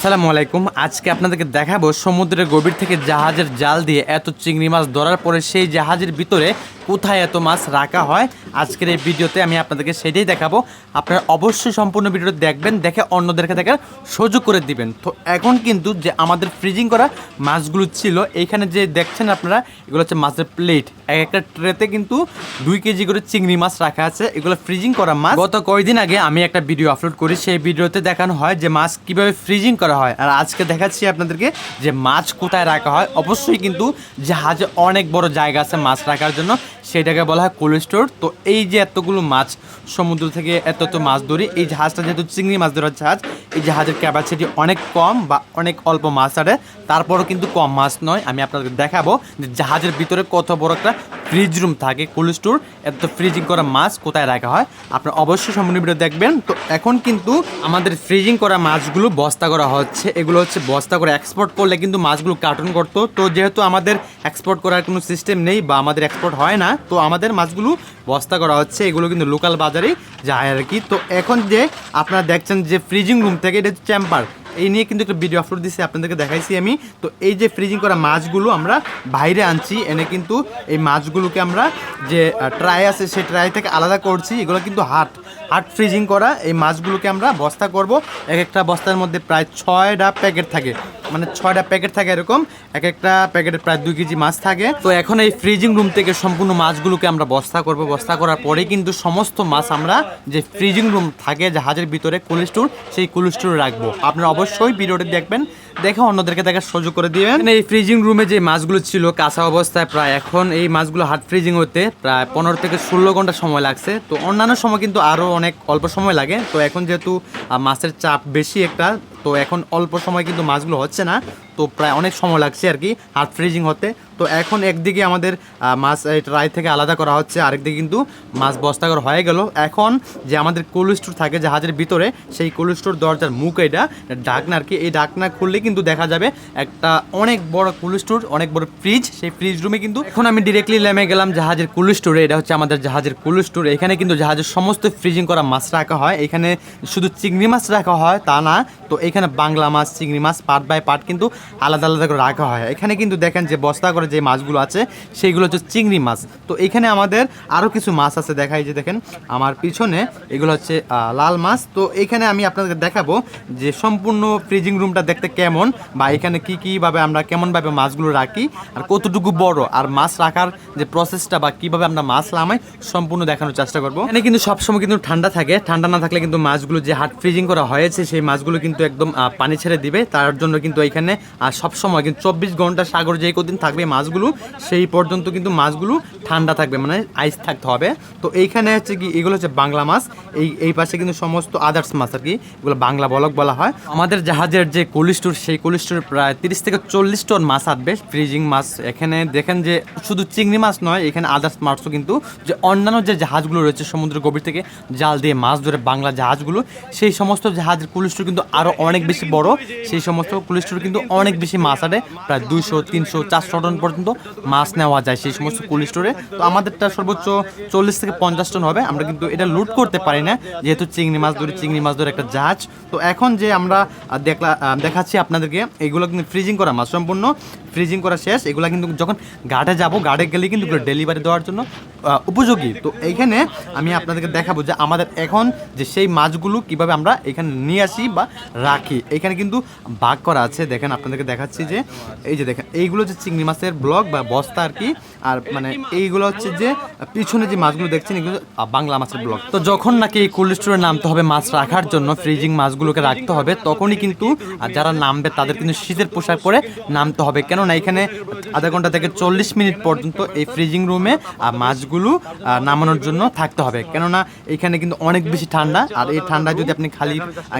আসসালামু আলাইকুম। আজকে আপনাদেরকে দেখাবো সমুদ্রের গভীর থেকে জাহাজের জাল দিয়ে এত চিংড়ি মাছ ধরার পরে সেই জাহাজের ভিতরে কোথায় এত মাছ রাখা হয়, আজকের এই ভিডিওতে আমি আপনাদেরকে সেটাই দেখাবো। আপনারা অবশ্যই সম্পূর্ণ ভিডিওটা দেখবেন, দেখে অন্যদেরকে দেখার সুযোগ করে দিবেন। তো এখন কিন্তু যে আমাদের ফ্রিজিং করা মাছগুলো ছিল, এইখানে যে দেখছেন আপনারা, এগুলো হচ্ছে মাছের প্লেট এক একটা ট্রেতে কিন্তু দুই কেজি করে চিংড়ি মাছ রাখা আছে। এগুলো ফ্রিজিং করা মাছ। গত কয়েকদিন আগে আমি একটা ভিডিও আপলোড করি, সেই ভিডিওতে দেখানো হয় যে মাছ কীভাবে ফ্রিজিং করা হয়। আর আজকে দেখাচ্ছি আপনাদেরকে যে মাছ কোথায় রাখা হয়। অবশ্যই কিন্তু জাহাজে অনেক বড় জায়গা আছে মাছ রাখার জন্য। সেটাকে বলা হয় কোল্ড স্টোর তো এই যে এতগুলো মাছ, সমুদ্র থেকে এত এত মাছ ধরি, এই জাহাজটা যেহেতু চিংড়ি মাছ ধরার জাহাজ এই জাহাজের ক্যাপাসিটি অনেক কম বা অনেক অল্প মাছ ছাড়ে তারপরও কিন্তু কম মাছ নয়। আমি আপনাদের দেখাবো যে জাহাজের ভিতরে কত বড় একটা ফ্রিজ রুম থাকে কোল্ড স্টোর এত ফ্রিজিং করা মাছ কোথায় রাখা হয়? আপনার অবশ্যই সম্পূর্ণ ভিডিও দেখবেন। তো এখন কিন্তু আমাদের ফ্রিজিং করা মাছগুলো বস্তা করা হচ্ছে। এগুলো হচ্ছে বস্তা করে এক্সপোর্ট করলে কিন্তু মাছগুলো কার্টুন করতো। তো যেহেতু আমাদের এক্সপোর্ট করার কোনো সিস্টেম নেই বা আমাদের এক্সপোর্ট হয় না, তো আমাদের মাছগুলো বস্তা করা হচ্ছে। এগুলো কিন্তু লোকাল বাজারেই যায় আর কি। তো এখন যে আপনারা দেখছেন যে ফ্রিজিং রুম থেকে এটা হচ্ছে চ্যাম্পার। এই নিয়ে কিন্তু একটা ভিডিও আপলোড দিছি, আপনাদেরকে দেখাইছি আমি। তো এই যে ফ্রিজিং করা মাছগুলো আমরা বাইরে আনছি, এনে কিন্তু এই মাছগুলোকে আমরা যে ট্রাই আছে, সেই ট্রাই থেকে আলাদা করছি। এগুলো কিন্তু হাট হাট ফ্রিজিং করা। এই মাছগুলোকে আমরা বস্তা করব। এক একটা বস্তার মধ্যে প্রায় ছয়টা প্যাকেট থাকে। মানে ছয়টা প্যাকেট থাকে এরকম এক একটা প্যাকেটে প্রায় দুই কেজি মাছ থাকে। তো এখন এই ফ্রিজিং রুম থেকে সম্পূর্ণ মাছগুলোকে আমরা বস্তা করব। বস্তা করার পরে কিন্তু সমস্ত মাছ আমরা যে ফ্রিজিং রুম থাকে জাহাজের ভিতরে কোল্ড স্টোর সেই কোল্ড স্টোরে রাখব। আপনারা অবশ্যই ভিডিওটি দেখবেন। দেখে অন্যদেরকে দেখার সুযোগ করে দিবেন। এই ফ্রিজিং রুমে যে মাছগুলো ছিল, কাঁচা অবস্থায় প্রায় এখন এই মাছগুলো হাট ফ্রিজিং হতে প্রায় পনেরো থেকে ষোলো ঘণ্টা সময় লাগছে। তো অন্যান্য সময় কিন্তু আরও অনেক অল্প সময় লাগে। তো এখন যেহেতু মাছের চাপ বেশি একটা, তো এখন অল্প সময় কিন্তু মাছগুলো হচ্ছে না। তো প্রায় অনেক সময় লাগছে আর কি হার্ড ফ্রিজিং হতে। তো এখন একদিকে আমাদের মাছ ট্রাই থেকে আলাদা করা হচ্ছে, আরেকদিকে কিন্তু মাছ বস্তা করা হয়ে গেল। এখন যে আমাদের কোল্ড স্টোর থাকে, জাহাজের ভিতরে, সেই কোল্ড স্টোর দরজার মুখ এটা ডাকনা আর কি, এই ডাকনা খুললে কিন্তু দেখা যাবে একটা অনেক বড় কোল্ড স্টোর, অনেক বড় ফ্রিজ সেই ফ্রিজ রুমে কিন্তু এখন আমি ডিরেক্টলি নেমে গেলাম জাহাজের কোল্ড স্টোরে এটা হচ্ছে আমাদের জাহাজের কোল্ড স্টোর এখানে কিন্তু জাহাজের সমস্ত ফ্রিজিং করা মাছ রাখা হয়। এখানে শুধু চিংড়ি মাছ রাখা হয়, তা না, তো এখানে বাংলা মাছ, চিংড়ি মাছ পার্ট বাই পার্ট কিন্তু আলাদা আলাদা করে রাখা হয়। এখানে কিন্তু দেখেন যে বস্তা করে যে মাছগুলো আছে, সেইগুলো হচ্ছে চিংড়ি মাছ। তো এখানে আমাদের আরও কিছু মাছ আছে দেখাই যে দেখেন, আমার পিছনে এগুলো হচ্ছে লাল মাছ। তো এখানে আমি আপনাদেরকে দেখাবো যে সম্পূর্ণ ফ্রিজিং রুমটা দেখতে কেমন, বা এখানে কি কীভাবে আমরা কেমনভাবে মাছগুলো রাখি, আর কতটুকু বড়, আর মাছ রাখার যে প্রসেসটা বা কীভাবে আমরা মাছ নামাই, সম্পূর্ণ দেখানোর চেষ্টা করব। এখানে কিন্তু সবসময় কিন্তু ঠান্ডা থাকে, ঠান্ডা না থাকলে কিন্তু মাছগুলো যে হাট ফ্রিজিং করা হয়েছে, সেই মাছগুলো কিন্তু একদম পানি ছেড়ে দিবে। তার জন্য কিন্তু এখানে সবসময় কিন্তু চব্বিশ ঘণ্টা সাগর যেই কদিন থাকবে মাছগুলো, সেই পর্যন্ত কিন্তু মাছগুলো ঠান্ডা থাকবে মানে আইস থাকতে হবে। তো এইখানে হচ্ছে কি, এগুলো হচ্ছে বাংলা মাছ। এই এই পাশে কিন্তু সমস্ত আদার্স মাছ আর কি, এগুলো বাংলা বলক বলা হয়। আমাদের জাহাজের যে কোল্ড স্টোর সেই কোল্ড স্টোর প্রায় তিরিশ থেকে চল্লিশ টন মাছ আসবে ফ্রিজিং মাছ। এখানে দেখেন যে শুধু চিংড়ি মাছ নয়, এখানে আদার্স মাছও কিন্তু, যে অন্যান্য যে জাহাজগুলো রয়েছে সমুদ্র গভীর থেকে, জাল দিয়ে মাছ ধরে বাংলা জাহাজগুলো, সেই সমস্ত জাহাজের কোল্ড স্টোর কিন্তু আরও অনেক বেশি বড়। সেই সমস্ত কোল্ড স্টোর কিন্তু অনেক বেশি মাছ আনে, প্রায় দুইশো, তিনশো, চারশো টন পর্যন্ত মাছ নেওয়া যায় সেই সমস্ত কোল্ড স্টোরে। তো আমাদেরটা সর্বোচ্চ চল্লিশ থেকে পঞ্চাশ টন হবে। আমরা কিন্তু এটা লুট করতে পারি না, যেহেতু চিংড়ি মাছ ধরে, চিংড়ি মাছ ধরে একটা জাহাজ। তো এখন যে আমরা দেখলা দেখাচ্ছি আপনাদেরকে, এগুলো কিন্তু ফ্রিজিং করা মাছ সম্পূর্ণ। ফ্রিজিং করা শেষ। এগুলো কিন্তু যখন গার্ডে যাব গার্ডে গেলে কিন্তু ডেলিভারি দেওয়ার জন্য উপযোগী। তো এইখানে আমি আপনাদেরকে দেখাবো যে আমাদের এখন যে সেই মাছগুলো কীভাবে আমরা এখানে নিয়ে আসি বা রাখি। এখানে কিন্তু ভাগ করা আছে। দেখেন, আপনাদেরকে দেখাচ্ছি যে, এই যে দেখেন, এইগুলো যে চিংড়ি মাছের ব্লক বা বস্তা আর কি আর মানে এইগুলো হচ্ছে যে পিছনে যে মাছগুলো দেখছেন এগুলো বাংলা মাছের ব্লক তো যখন নাকি এই কোল্ড স্টোরে নামতে হবে মাছ রাখার জন্য ফ্রিজিং মাছগুলোকে রাখতে হবে তখনই কিন্তু যারা নামবে তাদের কিন্তু শীতের পোশাক পরে নামতে হবে। কেননা এখানে আধা ঘণ্টা থেকে চল্লিশ মিনিট পর্যন্ত এই ফ্রিজিং রুমে মাছগুলো নামানোর জন্য থাকতে হবে। কেননা এখানে কিন্তু অনেক বেশি ঠান্ডা আর এই ঠান্ডায় যদি আপনি খালি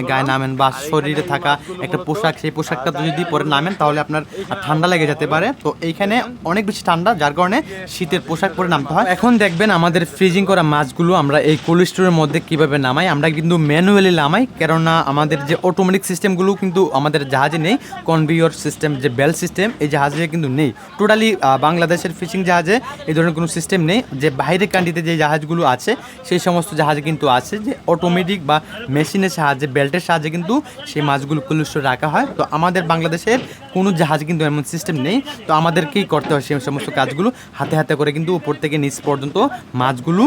গায়ে নামেন বা শরীরে থাকা একটা পোশাক সেই পোশাকটা যদি পরে নামেন তাহলে আপনার ঠান্ডা লেগে যেতে পারে। তো এইখানে অনেক বেশি ঠান্ডা যার কারণে কারণে শীতের পোশাক পরে নামতে হয়। এখন দেখবেন আমাদের ফ্রিজিং করা মাছগুলো আমরা এই কোল্ড স্টোরের মধ্যে কীভাবে নামাই, আমরা কিন্তু ম্যানুয়ালি নামাই, কেননা আমাদের যে অটোমেটিক সিস্টেমগুলো কিন্তু আমাদের জাহাজে নেই কনভিওর সিস্টেম যে বেল সিস্টেম এই জাহাজে কিন্তু নেই। টোটালি বাংলাদেশের ফিশিং জাহাজে এই ধরনের কোনো সিস্টেম নেই। যে বাইরের কান্ট্রিতে যে জাহাজগুলো আছে, সেই সমস্ত জাহাজে কিন্তু আছে, যে অটোমেটিক বা মেশিনের সাহায্যে বেল্টের সাহায্যে কিন্তু সেই মাছগুলো কোল্ড স্টোরে রাখা হয়। তো আমাদের বাংলাদেশের কোনো জাহাজ কিন্তু এমন সিস্টেম নেই। তো আমাদেরকেই করতে হয় সেই সমস্ত কাজগুলো। হাতে হাতে করে কিন্তু উপর থেকে নিচ পর্যন্ত মাছগুলো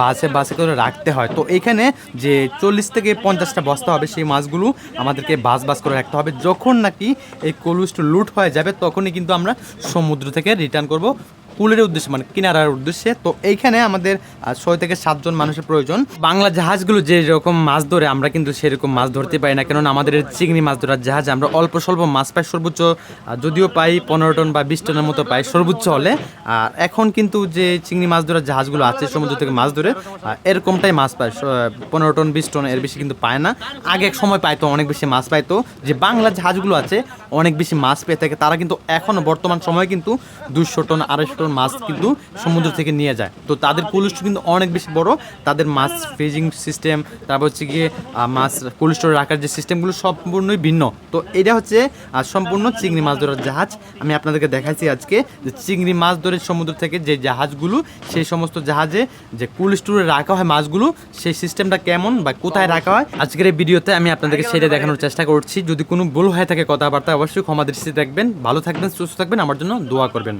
বাসে বাসে করে রাখতে হয়। তো এখানে যে চল্লিশ থেকে পঞ্চাশটা বস্তা হবে সেই মাছগুলো আমাদেরকে বাস বাস করে রাখতে হবে। যখন নাকি এই কলুস্ট লুট হয়ে যাবে, তখনই কিন্তু আমরা সমুদ্র থেকে রিটার্ন করব। কুলের উদ্দেশ্যে মানে কিনারার উদ্দেশ্যে। তো এইখানে আমাদের ছয় থেকে সাতজন মানুষের প্রয়োজন। বাংলা জাহাজগুলো যে রকম মাছ ধরে, আমরা কিন্তু সেরকম মাছ ধরতে পারি না। কেননা আমাদের চিংড়ি মাছ ধরার জাহাজ, আমরা অল্প স্বল্প মাছ পাই, সর্বোচ্চ যদিও পাই পনেরো টন বা বিশ টনের মতো পাই, সর্বোচ্চ হলে। আর এখন কিন্তু যে চিংড়ি মাছ ধরার জাহাজগুলো আছে, সমুদ্র থেকে মাছ ধরে এরকমটাই মাছ পায়। পনেরো টন, বিশ টন, এর বেশি কিন্তু পায় না। আগে এক সময় পাইতো, অনেক বেশি মাছ পাইতো। যে বাংলা জাহাজগুলো আছে, অনেক বেশি মাছ পেয়ে থাকে। তারা কিন্তু এখনও বর্তমান সময়ে কিন্তু দুশো টন, আড়াইশো টন মাছ কিন্তু সমুদ্র থেকে নিয়ে যায়। তো তাদের কোল্ড কিন্তু অনেক বেশি বড়। তাদের মাছ ফ্রিজিং সিস্টেম তারপর হচ্ছে গিয়ে মাছ কোল্ড স্টোরে রাখার যে সিস্টেমগুলো সম্পূর্ণই ভিন্ন। তো এটা হচ্ছে সম্পূর্ণ চিংড়ি মাছ ধরার জাহাজ। আমি আপনাদেরকে দেখাইছি আজকে যে চিংড়ি মাছ ধরে সমুদ্র থেকে যে জাহাজগুলো সেই সমস্ত জাহাজে যে কোল্ড স্টোরে রাখা হয় মাছগুলো সেই সিস্টেমটা কেমন বা কোথায় রাখা হয় আজকের এই ভিডিওতে আমি আপনাদেরকে সেটা দেখানোর চেষ্টা করছি। যদি কোনো ভুল হয়ে থাকে কথাবার্তা অবশ্যই ক্ষমা দৃষ্টি দেখবেন। ভালো থাকবেন সুস্থ থাকবেন। আমার জন্য দোয়া করবেন।